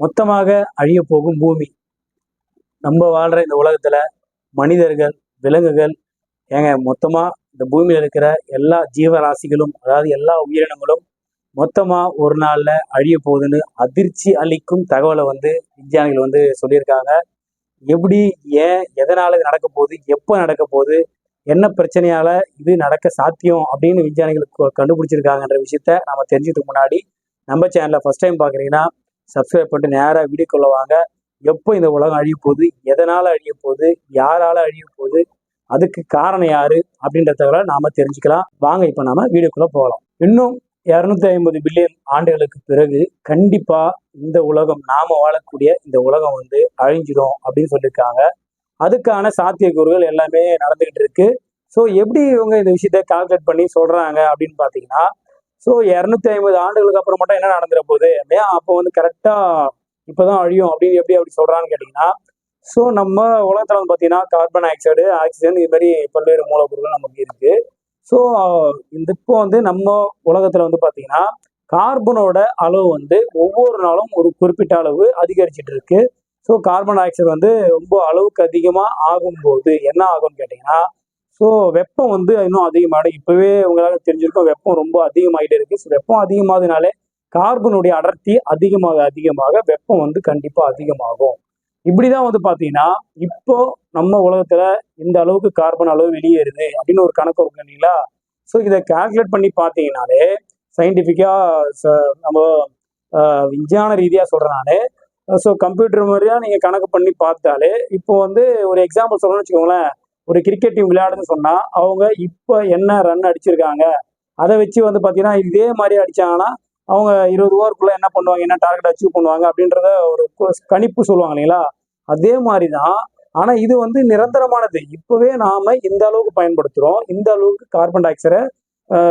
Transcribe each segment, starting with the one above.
மொத்தமாக அழிய போகும் பூமி. நம்ம வாழ்ற இந்த உலகத்துல மனிதர்கள் விலங்குகள் ஏங்க மொத்தமா இந்த பூமியில இருக்கிற எல்லா ஜீவராசிகளும் அதாவது எல்லா உயிரினங்களும் மொத்தமா ஒரு நாள்ல அழிய போகுதுன்னு அதிர்ச்சி அளிக்கும் தகவலை வந்து விஞ்ஞானிகள் வந்து சொல்லியிருக்காங்க. எப்படி ஏன் எதனால இது நடக்க போகுது எப்போ நடக்க போகுது என்ன பிரச்சனையால இது நடக்க சாத்தியம் அப்படின்னு விஞ்ஞானிகள் கண்டுபிடிச்சிருக்காங்கன்ற விஷயத்த நம்ம தெரிஞ்சதுக்கு முன்னாடி நம்ம சேனலை ஃபர்ஸ்ட் டைம் பார்க்குறீங்கன்னா சப்ஸ்கிரைப் பண்ணிட்டு நேராக வீடியோக்குள்ள வாங்க. எப்போ இந்த உலகம் அழிய போகுது எதனால் அழிய போகுது யாரால அழிய போகுது அதுக்கு காரணம் யாரு அப்படின்ற தகவலை நாம தெரிஞ்சுக்கலாம். வாங்க இப்போ நாம வீடியோக்குள்ள போகலாம். இன்னும் இரநூத்தி ஐம்பது பில்லியன் ஆண்டுகளுக்கு பிறகு கண்டிப்பா இந்த உலகம் நாம வாழக்கூடிய இந்த உலகம் வந்து அழிஞ்சிடும் அப்படின்னு சொல்லியிருக்காங்க. அதுக்கான சாத்தியக்கூறுகள் எல்லாமே நடந்துகிட்டு இருக்கு. ஸோ எப்படி இவங்க இந்த விஷயத்த கால்குலேட் பண்ணி சொல்றாங்க அப்படின்னு பார்த்தீங்கன்னா ஸோ இரநூத்தி ஐம்பது ஆண்டுகளுக்கு அப்புறம் மட்டும் என்ன நடந்துட போகுது? அப்படியா அப்போ வந்து கரெக்டாக இப்போதான் அழியும். அப்படின்னு எப்படி அப்படி சொல்கிறான்னு கேட்டிங்கன்னா ஸோ நம்ம உலகத்தில் வந்து பார்த்தீங்கன்னா கார்பன் டை ஆக்சைடு ஆக்சிஜன் இது மாதிரி பல்வேறு மூலப்பொருட்கள் நமக்கு இருக்கு. ஸோ இந்த இப்போ வந்து நம்ம உலகத்தில் வந்து பார்த்தீங்கன்னா கார்பனோட அளவு வந்து ஒவ்வொரு நாளும் ஒரு குறிப்பிட்ட அளவு அதிகரிச்சுட்டு இருக்கு. ஸோ கார்பன் டை ஆக்சைடு வந்து ரொம்ப அளவுக்கு அதிகமாக ஆகும்போது என்ன ஆகும்னு கேட்டிங்கன்னா ஸோ வெப்பம் வந்து இன்னும் அதிகமாக இப்போவே உங்களால தெரிஞ்சிருக்கும் வெப்பம் ரொம்ப அதிகமாகிட்டே இருக்கு. ஸோ வெப்பம் அதிகமாகதுனாலே கார்பனுடைய அடர்த்தி அதிகமாக அதிகமாக வெப்பம் வந்து கண்டிப்பாக அதிகமாகும். இப்படிதான் வந்து பார்த்தீங்கன்னா இப்போ நம்ம உலகத்துல இந்த அளவுக்கு கார்பன் அளவு வெளியேறுது அப்படின்னு ஒரு கணக்கு இருக்கு இல்லைங்களா? ஸோ இதை கால்குலேட் பண்ணி பார்த்தீங்கனாலே சயின்டிஃபிக்காக நம்ம விஞ்ஞான ரீதியாக சொல்கிறனாலே ஸோ கம்ப்யூட்டர் மாதிரியா நீங்கள் கணக்கு பண்ணி பார்த்தாலே இப்போ வந்து ஒரு எக்ஸாம்பிள் சொல்லணும்னு வச்சுக்கோங்களேன். ஒரு கிரிக்கெட் டீம் விளையாடுன்னு சொன்னால் அவங்க இப்போ என்ன ரன் அடிச்சிருக்காங்க அதை வச்சு வந்து பார்த்தீங்கன்னா இதே மாதிரி அடிச்சாங்கன்னா அவங்க இருபது ஓவருக்குள்ளே என்ன பண்ணுவாங்க என்ன டார்கெட் அச்சீவ் பண்ணுவாங்க அப்படின்றத ஒரு கணிப்பு சொல்லுவாங்க இல்லைங்களா? அதே மாதிரி தான் ஆனால் இது வந்து நிரந்தரமானது. இப்போவே நாம் இந்த அளவுக்கு பயன்படுத்துகிறோம் இந்த அளவுக்கு கார்பன் டை ஆக்சைடை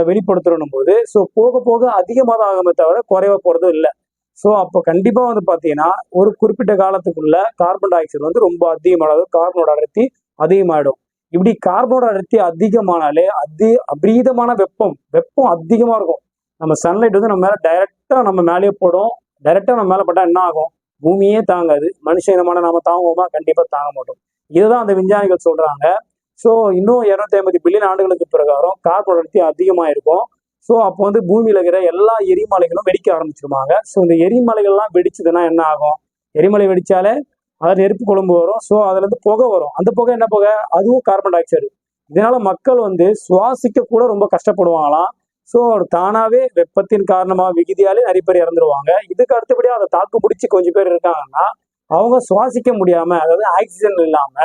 வெளிப்படுத்துகிறோம் போது ஸோ போக போக அதிகமாக தான் ஆகுமே தவிர குறைவாக போகிறதும் இல்லை. ஸோ அப்போ கண்டிப்பாக வந்து பார்த்தீங்கன்னா ஒரு குறிப்பிட்ட காலத்துக்குள்ள கார்பன் டை ஆக்சைடு வந்து ரொம்ப அதிகமானது கார்பனோட அடர்த்தி அதிகமாகிடும் இப்படி கார்பனோட அடர்த்தி அதிகமானாலே அதி அபரீதமான வெப்பம் வெப்பம் அதிகமாக இருக்கும். நம்ம சன்லைட் வந்து நம்ம மேலே டைரெக்டாக நம்ம மேலேயே போடும். டைரெக்டாக நம்ம மேலே பட்டால் என்ன ஆகும்? பூமியே தாங்காது. மனுஷ இனமான நாம தாங்குவோமா? கண்டிப்பாக தாங்க மாட்டோம். இதுதான் அந்த விஞ்ஞானிகள் சொல்றாங்க. ஸோ இன்னும் இரநூத்தி ஐம்பது பில்லியன் ஆண்டுகளுக்கு பிரகாரம் கார்பன் அடர்த்தி அதிகமாக இருக்கும். ஸோ அப்போ வந்து பூமியில இருக்கிற எல்லா எரிமலைகளும் வெடிக்க ஆரம்பிச்சிருவாங்க. ஸோ இந்த எரிமலைகள்லாம் வெடிச்சதுன்னா என்ன ஆகும்? எரிமலை வெடிச்சாலே அதாவது நெருப்பு குழம்பு வரும். ஸோ அதுலேருந்து புகை வரும். அந்த புகை என்ன புகை? அதுவும் கார்பன் டை ஆக்சைடு இதனால மக்கள் வந்து சுவாசிக்க கூட ரொம்ப கஷ்டப்படுவாங்களாம். ஸோ தானாவே வெப்பத்தின் காரணமாக விகுதியாலே நிறைய பேர் இறந்துருவாங்க. இதுக்கு அடுத்தபடியாக அதை தாக்கு பிடிச்சி கொஞ்சம் பேர் இருக்காங்கன்னா அவங்க சுவாசிக்க முடியாம அதாவது ஆக்சிஜன் இல்லாம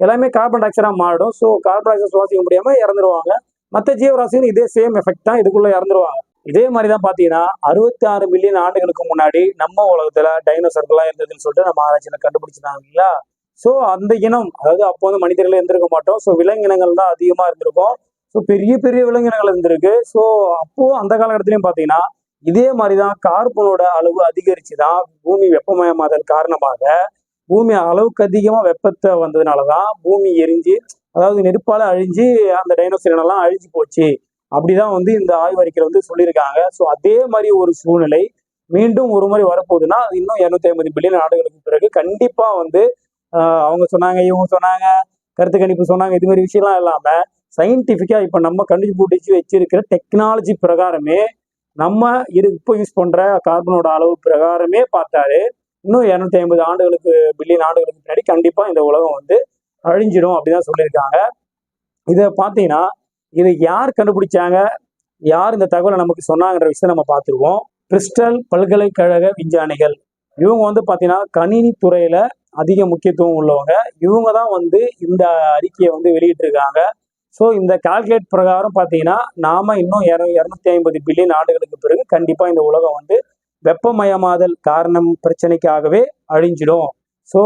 எல்லாமே கார்பன் டை ஆக்சைடா மாறிடும். ஸோ கார்பன் டை ஆக்சைடு சுவாசிக்க முடியாம இறந்துருவாங்க. மற்ற ஜீவராசின்னு இதே சேம் எஃபெக்ட் தான் இதுக்குள்ள இறந்துருவாங்க. இதே மாதிரி தான் பார்த்தீங்கன்னா அறுபத்தி ஆறு மில்லியன் ஆண்டுகளுக்கு முன்னாடி நம்ம உலகத்துல டைனோசர்கள்லாம் இருந்ததுன்னு சொல்லிட்டு நம்ம ஆராய்ச்சியில கண்டுபிடிச்சிருந்தாங்க இல்லைங்களா ஸோ அந்த இனம் அதாவது அப்போ வந்து மனிதர்களே இருந்திருக்க மாட்டோம். ஸோ விலங்கினங்கள் தான் அதிகமா இருந்திருக்கும். ஸோ பெரிய பெரிய விலங்கினங்கள் இருந்திருக்கு. ஸோ அப்போ அந்த காலகட்டத்திலையும் பார்த்தீங்கன்னா இதே மாதிரி தான் கார்பனோட அளவு அதிகரிச்சு தான் பூமி வெப்பமயமாதல் காரணமாக பூமி அளவுக்கு அதிகமாக வெப்பத்தை வந்ததுனால தான் பூமி எரிஞ்சு அதாவது நெருப்பால் அழிஞ்சு அந்த டைனோசர் இனம்லாம் அழிஞ்சு போச்சு. அப்படிதான் வந்து இந்த ஆய்வறிக்கையில் வந்து சொல்லியிருக்காங்க. ஸோ அதே மாதிரி ஒரு சூழ்நிலை மீண்டும் ஒரு முறை வரப்போகுதுன்னா அது இன்னும் இரநூத்தி ஐம்பது பில்லியன் நாடுகளுக்கு பிறகு கண்டிப்பா வந்து அவங்க சொன்னாங்க இவங்க சொன்னாங்க கருத்து கணிப்பு சொன்னாங்க இது மாதிரி விஷயம்லாம் இல்லாம சயின்டிஃபிக்கா இப்ப நம்ம கண்டுபிடிச்சு வச்சிருக்கிற டெக்னாலஜி பிரகாரமே நம்ம இரு இப்போ யூஸ் பண்ற கார்பனோட அளவு பிரகாரமே பார்த்தாரு இன்னும் இரநூத்தி ஐம்பது ஆண்டுகளுக்கு பில்லியன் ஆண்டுகளுக்கு பின்னாடி கண்டிப்பா இந்த உலகம் வந்து அழிஞ்சிடும் அப்படிதான் சொல்லியிருக்காங்க. இதை பார்த்தீங்கன்னா இதை யார் கண்டுபிடிச்சாங்க? யார் இந்த தகவலை நமக்கு சொன்னாங்கன்ற விஷயம் நம்ம பார்த்துருவோம். கிறிஸ்டல் பல்கலைக்கழக விஞ்ஞானிகள். இவங்க வந்து பார்த்தீங்கன்னா கணினி துறையில அதிக முக்கியத்துவம் உள்ளவங்க. இவங்க தான் வந்து இந்த அறிக்கையை வந்து வெளியிட்டிருக்காங்க. ஸோ இந்த கால்குலேட் பிரகாரம் பார்த்தீங்கன்னா நாம இன்னும் இர- இரநூத்தி ஐம்பது பில்லியன் ஆண்டுகளுக்கு பிறகு கண்டிப்பாக இந்த உலகம் வந்து வெப்பமயமாதல் காரணம் பிரச்சனைக்காகவே அழிஞ்சிடும். ஸோ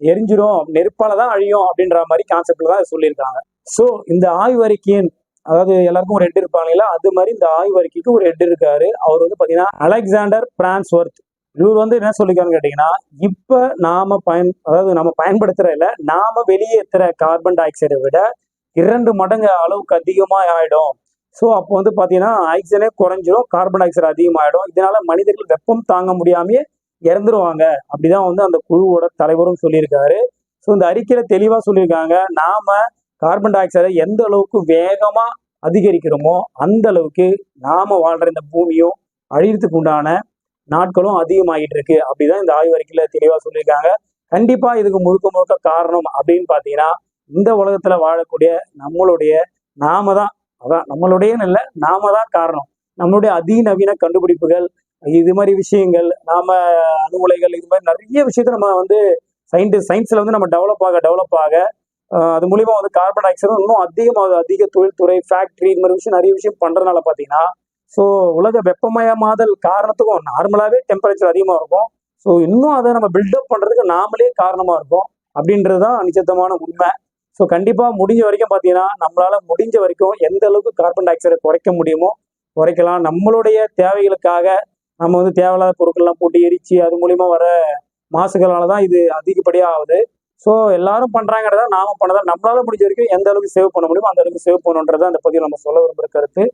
எரிஞ்சிடும். நெருப்பால தான் அழியும் அப்படின்ற மாதிரி கான்செப்டில் தான் சொல்லியிருக்காங்க. ஸோ இந்த ஆய்வறிக்கையின் அதாவது எல்லாருக்கும் ஒரு ஹெட் இருப்பாங்களா அது மாதிரி இந்த ஆய்வறிக்கைக்கு ஒரு ஹெட் இருக்காரு. அவர் வந்து பார்த்தீங்கன்னா அலெக்சாண்டர் பிரான்ஸ்வர்த். இவர் வந்து என்ன சொல்லிக்கான்னு கேட்டீங்கன்னா இப்ப நாம பயன் அதாவது நம்ம பயன்படுத்துற இல்ல நாம வெளியேற்றுற கார்பன் டை ஆக்சைடை விட இரண்டு மடங்கு அளவுக்கு அதிகமா ஆயிடும். ஸோ அப்போ வந்து பார்த்தீங்கன்னா ஆக்சிஜனே குறைஞ்சிரும் கார்பன் டை ஆக்சைடு அதிகமாயிடும். இதனால மனிதர்கள் வெப்பம் தாங்க முடியாமையே இறந்துருவாங்க. அப்படிதான் வந்து அந்த குழுவோட தலைவரும் சொல்லியிருக்காரு. ஸோ இந்த அறிக்கையில தெளிவா சொல்லியிருக்காங்க. நாம கார்பன் டை ஆக்சைடை எந்த அளவுக்கு வேகமாக அதிகரிக்கிறோமோ அந்த அளவுக்கு நாம வாழ்ற இந்த பூமியும் அழியறதுக்கு உண்டான நாட்களும் அதிகமாகிட்டு இருக்கு. அப்படிதான் இந்த ஆய்வறிக்கையில தெளிவாக சொல்லியிருக்காங்க. கண்டிப்பா இதுக்கு முழுக்க முழுக்க காரணம் அப்படின்னு பார்த்தீங்கன்னா இந்த உலகத்துல வாழக்கூடிய நம்மளுடைய நாம தான். அதான் நம்மளுடையன்னு இல்லை நாம தான் காரணம். நம்மளுடைய அதிநவீன கண்டுபிடிப்புகள் இது மாதிரி விஷயங்கள் நாம அணுகுலைகள் இது மாதிரி நிறைய விஷயத்த நம்ம வந்து சயின்டிஸ்ட் சயின்ஸ்ல வந்து நம்ம டெவலப் ஆக டெவலப் ஆக அது மூலியமா வந்து கார்பன் டை ஆக்சைடு இன்னும் அதிகமாக அதிக தொழில்துறை ஃபேக்ட்ரி இந்த மாதிரி விஷயம் நிறைய விஷயம் பண்றதுனால பாத்தீங்கன்னா ஸோ உலக வெப்பமயமாதல் காரணத்துக்கும் நார்மலாகவே டெம்பரேச்சர் அதிகமாக இருக்கும். ஸோ இன்னும் அதை நம்ம பில்டப் பண்ணுறதுக்கு நாமளே காரணமாக இருக்கும். அப்படின்றது தான் நிச்சயத்தமான உண்மை. ஸோ கண்டிப்பாக முடிஞ்ச வரைக்கும் பார்த்தீங்கன்னா நம்மளால் முடிஞ்ச வரைக்கும் எந்த அளவுக்கு கார்பன் டை ஆக்சைடை குறைக்க முடியுமோ குறைக்கலாம். நம்மளுடைய தேவைகளுக்காக நம்ம வந்து தேவையில்லாத பொருட்கள்லாம் போட்டு எரிச்சு அது மூலியமா வர மாசுகளால தான் இது அதிகப்படியாக ஆகுது. ஸோ எல்லாரும் பண்ணுறாங்கிறத நாம பண்ணதா நம்மளால முடிஞ்ச வரைக்கும் எந்த அளவுக்கு சேவ் பண்ண முடியுமோ அந்த அளவுக்கு சேவ் பண்ணுன்றத அந்த பதிவு நம்ம சொல்ல விரும்புகிற கருத்து.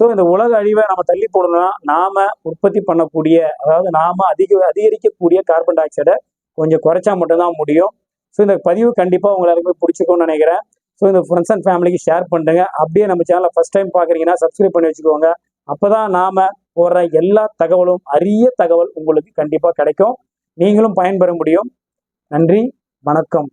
ஸோ இந்த உலக அழிவை நம்ம தள்ளி போடணும்னா நாம உற்பத்தி பண்ணக்கூடிய அதாவது நாம அதிக அதிகரிக்கக்கூடிய கார்பன் டை ஆக்சைடை கொஞ்சம் குறைச்சா மட்டும்தான் முடியும். ஸோ இந்த பதிவு கண்டிப்பாக உங்களை எல்லாருக்குமே பிடிச்சிக்கும்னு நினைக்கிறேன். ஸோ இந்த ஃப்ரெண்ட்ஸ் அண்ட் ஃபேமிலிக்கு ஷேர் பண்ணுங்க. அப்படியே நம்ம சேனலை ஃபர்ஸ்ட் டைம் பார்க்குறீங்கன்னா சப்ஸ்கிரைப் பண்ணி வச்சுக்கோங்க. அப்பதான் நாம போடுற எல்லா தகவலும் அரிய தகவல் உங்களுக்கு கண்டிப்பாக கிடைக்கும். நீங்களும் பயன்பெற முடியும். நன்றி. வணக்கம்.